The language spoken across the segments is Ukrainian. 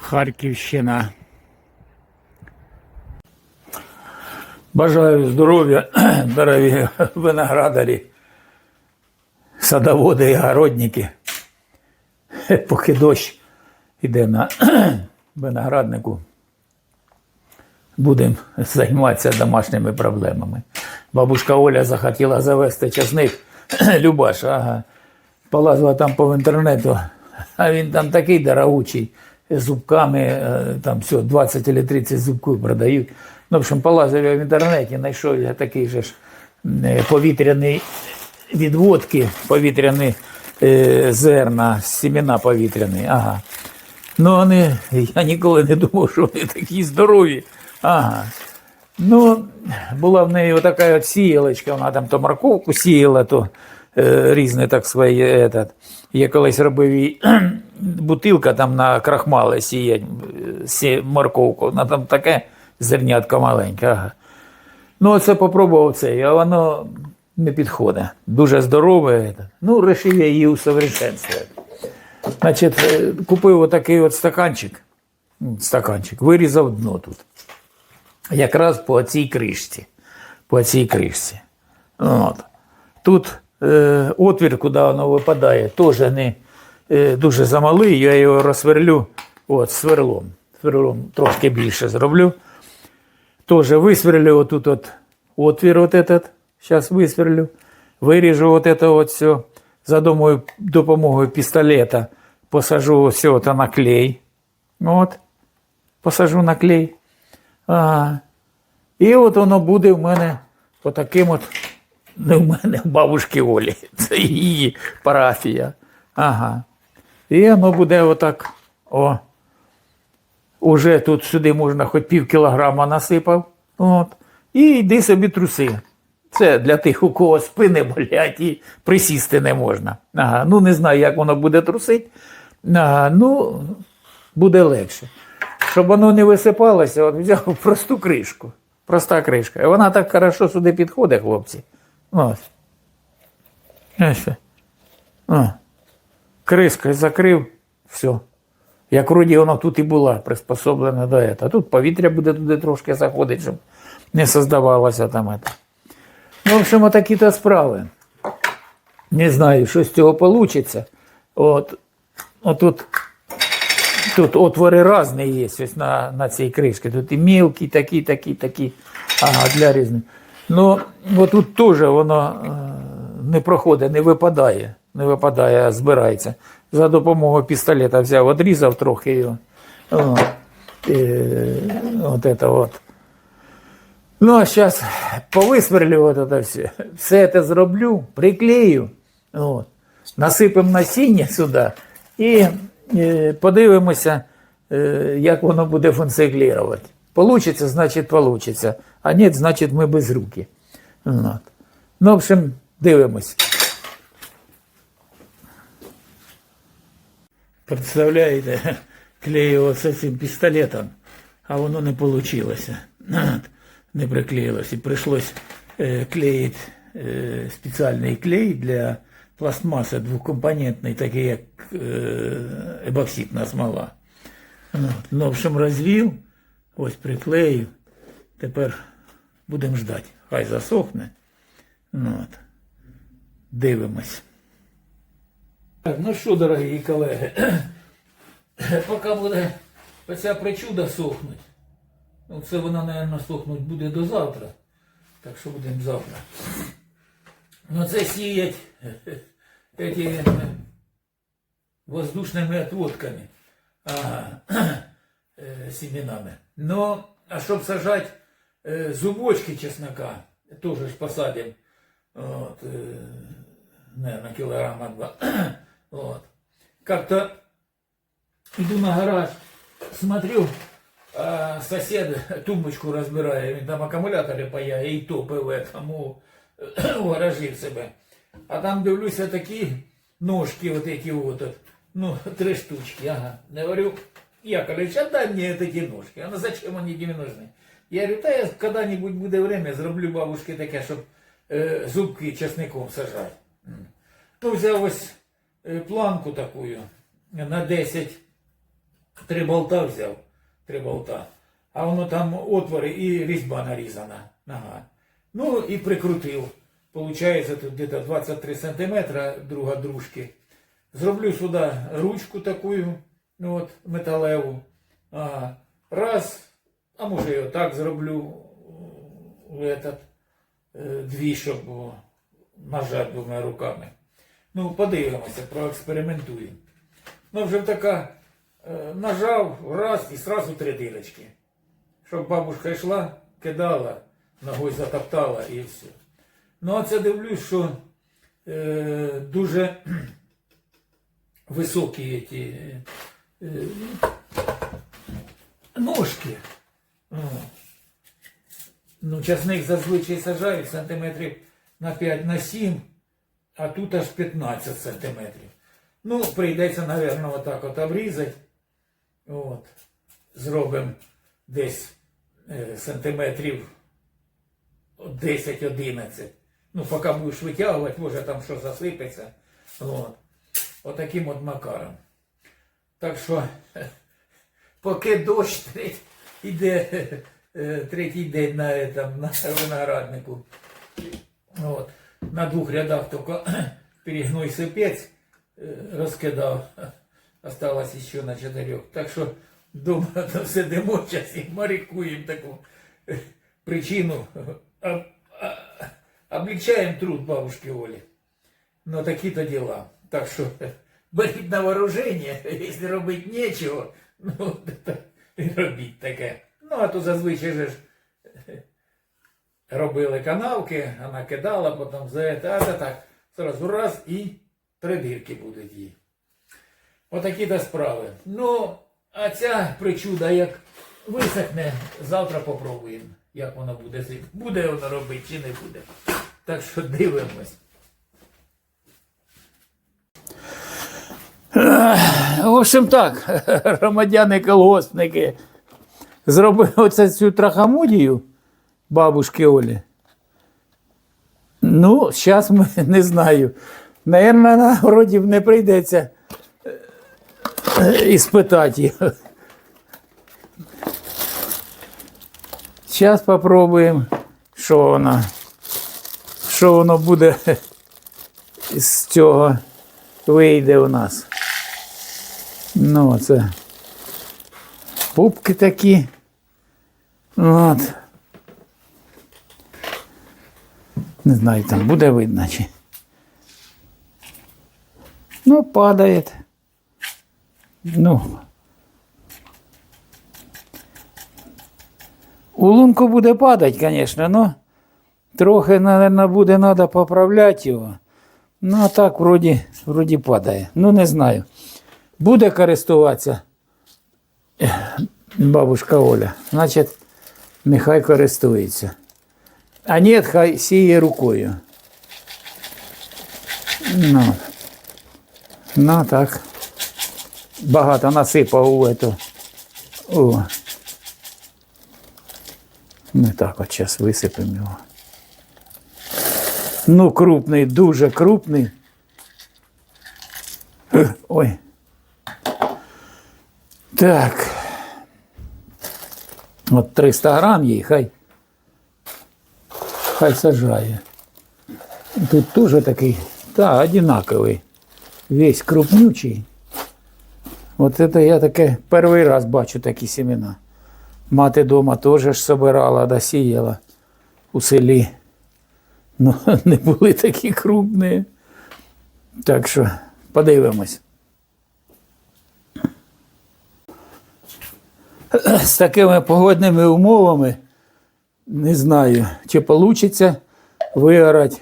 Харківщина. Бажаю здоров'я, дорогі виноградарі, садоводи і городники. Поки дощ іде на винограднику, будемо займатися домашніми проблемами. Бабушка Оля захотіла завести часник. Любаш, ага. Полазила там по інтернету, а він там такий дорогучий, зубками, е, там все, 20 чи 30 зубків продають. Ну, в общем, полазив я в інтернеті, знайшов я такий же ж е, повітряний відводки, повітряні е, зерна, семена повітряні. Ага. Ну, вони, я ніколи не думав, що вони такі здорові. Ага. Ну, була в неї така от сіялочка, вона там то морковку сіяла, то е, різне так своє. Этот. Я колись робив їй бутилка там на крахмали сіять сі, морковку, вона там таке зернятко маленьке. Ага. Ну, оце попробував це, а воно не підходить. Дуже здорове. этот. Ну, вирішив я її усовершенствувати. Значить, е, купив отакий от стаканчик, стаканчик, вирізав дно тут якраз по цій кришці. По цій кришці. От. Тут е, отвір, куди воно випадає, теж не е, дуже замалий. Я його розсверлю от, сверлом. Сверлом трошки більше зроблю. Теж висверлю отут от отвір от этот. Зараз висверлю. Виріжу от это от все. За домою, допомогою пістолета посажу все это на клей. От. Посажу на клей. Ага. І от воно буде в мене отаким от, не в мене, в бабушки Олі. Це її парафія. Ага. І воно буде отак. О. Уже тут сюди можна хоч пів кілограма насипав. От. І йди собі труси. Це для тих, у кого спини болять і присісти не можна. Ага. Ну, не знаю, як воно буде трусити. Ага. Ну, буде легше. Щоб воно не висипалося, от взяв просту кришку. Проста кришка. І вона так хорошо сюди підходить, хлопці. Ось. Ось. О. Кришкою закрив, все. Як вроді вона тут і була приспособлена до цього. Тут повітря буде туди трошки заходити, щоб не создавалося там. Это. Ну, в общем, такі то справи. Не знаю, що з цього вийде. От, отут Тут отвори різні є ось на, на цій кришці. Тут і мілкі, такі, такі, такі. Ага, для різних. Ну, тут теж воно е, не проходить, не випадає. Не випадає, а збирається. За допомогою пістолета взяв, одрізав трохи його. Е, от це от. Ну, а зараз повисверлю от це все. Все це зроблю, приклею. От. Насипемо насіння сюди і е, подивимося, е, як воно буде функціонувати. Получиться, значить, получиться. А ні, значить, ми без руки. Ну, в общем, дивимось. Представляєте, клеїв з цим пістолетом, а воно не вийшло. Не приклеїлось. І прийшлось е, клеїти е, спеціальний клей для пластмаси двокомпонентний, такий як е, ебоксидна смола. Ну, в общем, розвів, ось приклеїв. Тепер будемо ждати. Хай засохне. Ну, от. Дивимось. Так, ну що, дорогі колеги, поки буде оця причуда сохнуть. Ну, це вона, мабуть, сохнуть буде до завтра. Так що будемо завтра. Ну, це сіять эти воздушными отводками, ага, э, семенами. Но, а чтобы сажать э, зубочки чеснока, тоже посадим, вот, э, наверное, килограмма два. вот. Как-то иду на гараж, смотрю, сосед тумбочку разбирає, він там акумулятори паяє і то ПВ тому у гаражі в себе. А там дивлюся такі ножки, вот эти вот, от, ну, три штучки, ага. Я говорю, Яковлевич, отдай мне эти ножки. А ну зачем они тебе нужны? Я говорю, та я когда-нибудь буде время, зроблю бабушки таке, щоб е, зубки чесником сажати. М. Ну, взяв ось е, планку таку на 10 Три болта взяв, три болта. А воно там отвори і різьба нарізана. Ага. Ну і прикрутив. Получається тут десь 23 сантиметра друга дружки. Зроблю сюди ручку таку, ну от, металеву. Ага. Раз, а може і отак зроблю этот, е, дві, щоб нажати двома руками. Ну, подивимося, проекспериментуємо. Ну, вже така е, нажав раз і сразу три дирочки. Щоб бабушка йшла, кидала, ногою затоптала і все. Ну, а це дивлюсь, що е, дуже високі ті, ножки. Ну, часник зазвичай сажають сантиметрів на 5 на 7, а тут аж 15 сантиметрів. Ну, прийдеться, мабуть, отак от обрізати. От. Зробимо десь е, сантиметрів 10-11. Ну, поки будеш витягувати, може там що засипеться. От. Отаким от макаром. Так що, поки дощ треть, іде е, третій день на, е, там, на винограднику. От. На двох рядах тільки перегной сипець е, розкидав. Осталось ще на чотирьох. Так що дома там сидимо зараз і марикуємо таку е, причину. А, а, облегчаємо труд бабушки Олі. Ну такі-то діла. Так що е, беріть на вооруження, якщо робити нічого, ну то і робіть таке. Ну, а то зазвичай же ж е, робили канавки, вона кидала, потім за це, а це так, зразу раз і три дірки будуть їй. Отакі то справи. Ну, а ця причуда, як висохне, завтра попробуємо, як воно буде. Буде воно робити чи не буде. Так що дивимось. В общем так, громадяни-колгоспники зробили оце цю трахамудію бабушки Олі. Ну, зараз ми не знаю. Наверно, на городі не прийдеться е, іспитати їх. Зараз попробуємо, що вона, що воно буде з цього вийде у нас. Ну, це пупки такі. От. Не знаю, там буде видно чи. Ну, падає. Ну. У лунку буде падати, звісно, але трохи, мабуть, буде треба поправляти його. Ну, а так, вроді, вроді падає. Ну, не знаю. Буде користуватися ех, бабушка Оля. Значить, нехай користується. А ні, хай сіє рукою. Ну, ну так. Багато насипав у эту. О. Ми так от зараз висипемо його. Ну, крупний, дуже крупний. Ех, Ой. Так. От 300 грам їй, хай. Хай сажає. Тут теж такий, та, одинаковий. Весь крупнючий. От це я таке перший раз бачу такі семена. Мати дома теж ж собирала, да сіяла у селі. Ну, не були такі крупні. Так що подивимось. З такими погодними умовами не знаю, чи вийде виорати.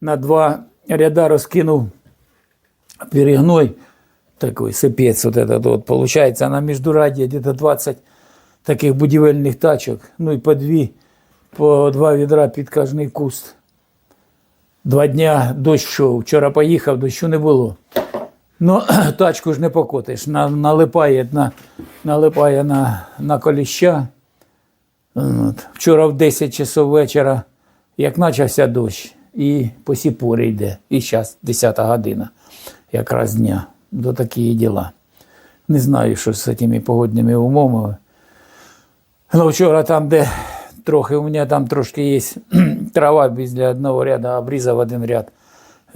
На два ряда розкинув перегной такой сыпец вот этот вот. Получается на междурадье где-то 20 таких будівельних тачок. Ну і по дві, по два відра під кожний куст. Два дня дощ йшов. Вчора поїхав, дощу не було. Ну, тачку ж не покотиш. На, налипає, на, налипає на, на коліща. От. Вчора в 10 часов вечора, як почався дощ, і по сіпорі йде. І зараз 10 година, якраз дня. До такі діла. Не знаю, що з цими погодними умовами. Ну, вчора там, де трохи, у мене там трошки є трава біля одного ряду, обрізав один ряд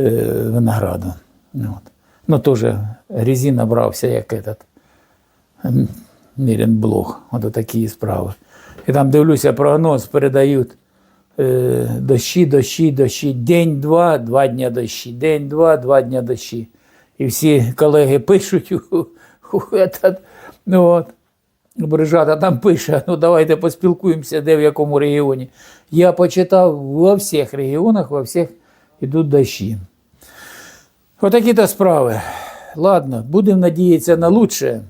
е, винограду. От. Ну, теж грізі набрався, як этот. м, Мірен блог. Ото такі справи. І там дивлюся, прогноз передають е, дощі, дощі, дощі. День-два, два дня дощі. День-два, два дня дощі. І всі колеги пишуть у, у этот, ну от. Брижата там пише, ну давайте поспілкуємося, де в якому регіоні. Я почитав во всіх регіонах, во всіх йдуть дощі. Отакі то справи. Ладно, будемо надіятися на лучше.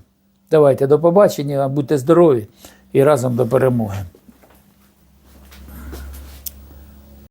Давайте до побачення, будьте здорові і разом до перемоги.